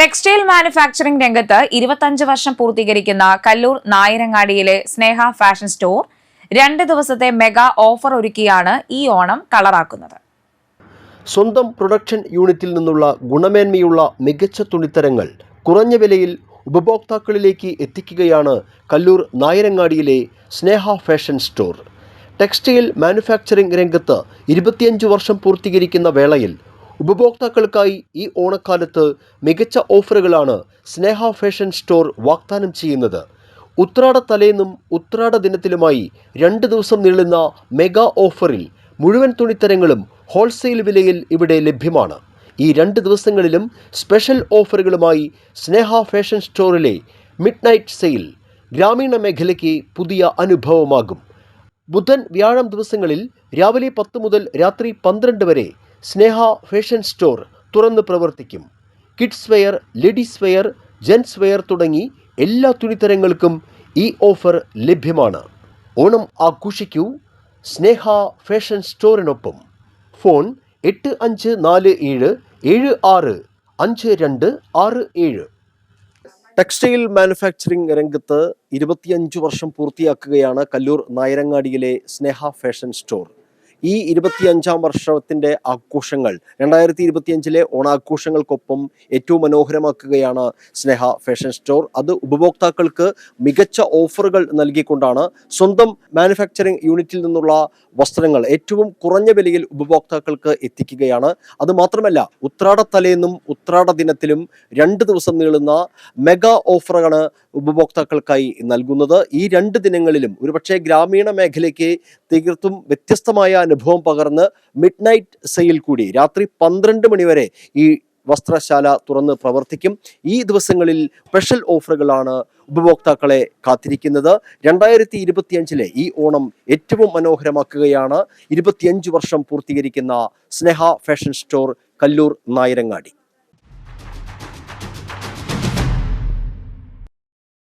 Textile manufacturing രംഗത്ത് ഇരുപത്തഞ്ച് വർഷം പൂർത്തീകരിക്കുന്ന കല്ലൂർ നായരങ്ങാടിയിലെ സ്നേഹ ഫാഷൻ സ്റ്റോർ രണ്ട് ദിവസത്തെ മെഗാ ഓഫർ ഒരുക്കിയാണ് ഈ ഓണം കളറാക്കുന്നത്. സ്വന്തം പ്രൊഡക്ഷൻ യൂണിറ്റിൽ നിന്നുള്ള ഗുണമേന്മയുള്ള മികച്ച തുണിത്തരങ്ങൾ കുറഞ്ഞ വിലയിൽ ഉപഭോക്താക്കളിലേക്ക് എത്തിക്കുകയാണ് Kallur നായരങ്ങാടിയിലെ Sneha fashion store. Textile manufacturing രംഗത്ത് ഇരുപത്തിയഞ്ച് വർഷം പൂർത്തീകരിക്കുന്ന വേളയിൽ ഉപഭോക്താക്കൾക്കായി ഈ ഓണക്കാലത്ത് മികച്ച ഓഫറുകളാണ് സ്നേഹ ഫാഷൻ സ്റ്റോർ വാഗ്ദാനം ചെയ്യുന്നത്. ഉത്രാട തലേന്നും ഉത്രാട ദിനത്തിലുമായി രണ്ട് ദിവസം നീളുന്ന മെഗാ ഓഫറിൽ മുഴുവൻ തുണിത്തരങ്ങളും ഹോൾസെയിൽ വിലയിൽ ഇവിടെ ലഭ്യമാണ്. ഈ രണ്ട് ദിവസങ്ങളിലും സ്പെഷ്യൽ ഓഫറുകളുമായി സ്നേഹ ഫാഷൻ സ്റ്റോറിലെ മിഡ് നൈറ്റ് സെയിൽ ഗ്രാമീണ മേഖലയ്ക്ക് പുതിയ അനുഭവമാകും. ബുധൻ വ്യാഴം ദിവസങ്ങളിൽ രാവിലെ പത്ത് മുതൽ രാത്രി പന്ത്രണ്ട് വരെ സ്നേഹ ഫാഷൻ സ്റ്റോർ തുറന്ന് പ്രവർത്തിക്കും. Kids wear ladies wear gents wear തുടങ്ങി എല്ലാ തുണിത്തരങ്ങൾക്കും ഈ ഓഫർ ലഭ്യമാണ്. ഓണം ആഘോഷിക്കൂ. സ്നേഹ ഫാഷൻ സ്റ്റോറിനൊപ്പം. ഫോൺ എട്ട് അഞ്ച് നാല് ഏഴ് ഏഴ് ആറ് അഞ്ച് രണ്ട് ആറ് ഏഴ്. ടെക്സ്റ്റൈൽ മാനുഫാക്ചറിംഗ് രംഗത്ത് ഇരുപത്തിയഞ്ച് വർഷം പൂർത്തിയാക്കുകയാണ് കല്ലൂർ നായരങ്ങാടിയിലെ സ്നേഹ ഫാഷൻ സ്റ്റോർ. ഈ ഇരുപത്തിയഞ്ചാം വർഷത്തിന്റെ ആഘോഷങ്ങൾ രണ്ടായിരത്തി ഇരുപത്തിയഞ്ചിലെ ഓണാഘോഷങ്ങൾക്കൊപ്പം ഏറ്റവും മനോഹരമാക്കുകയാണ് സ്നേഹ ഫാഷൻ സ്റ്റോർ. അത് ഉപഭോക്താക്കൾക്ക് മികച്ച ഓഫറുകൾ നൽകിക്കൊണ്ടാണ് സ്വന്തം മാനുഫാക്ചറിംഗ് യൂണിറ്റിൽ നിന്നുള്ള വസ്ത്രങ്ങൾ ഏറ്റവും കുറഞ്ഞ വിലയിൽ ഉപഭോക്താക്കൾക്ക് എത്തിക്കുകയാണ്. അത് മാത്രമല്ല ഉത്രാട തലേന്നും ഉത്രാട ദിനത്തിലും രണ്ട് ദിവസം നീളുന്ന മെഗാ ഓഫറാണ് ഉപഭോക്താക്കൾക്കായി നൽകുന്നത്. ഈ രണ്ട് ദിനങ്ങളിലും ഒരുപക്ഷെ ഗ്രാമീണ മേഖലയ്ക്ക് തീർത്തും വ്യത്യസ്തമായ അനുഭവം പകർന്ന് മിഡ് നൈറ്റ് സെയിൽ കൂടി രാത്രി പന്ത്രണ്ട് മണിവരെ ഈ വസ്ത്രശാല തുറന്ന് പ്രവർത്തിക്കും. ഈ ദിവസങ്ങളിൽ സ്പെഷ്യൽ ഓഫറുകളാണ് ഉപഭോക്താക്കളെ കാത്തിരിക്കുന്നത്. രണ്ടായിരത്തി ഇരുപത്തിയഞ്ചിലെ ഈ ഓണം ഏറ്റവും മനോഹരമാക്കുകയാണ്. ഇരുപത്തിയഞ്ച് വർഷം പൂർത്തീകരിക്കുന്ന സ്നേഹ ഫാഷൻ സ്റ്റോർ കല്ലൂർ നായരങ്ങാടി.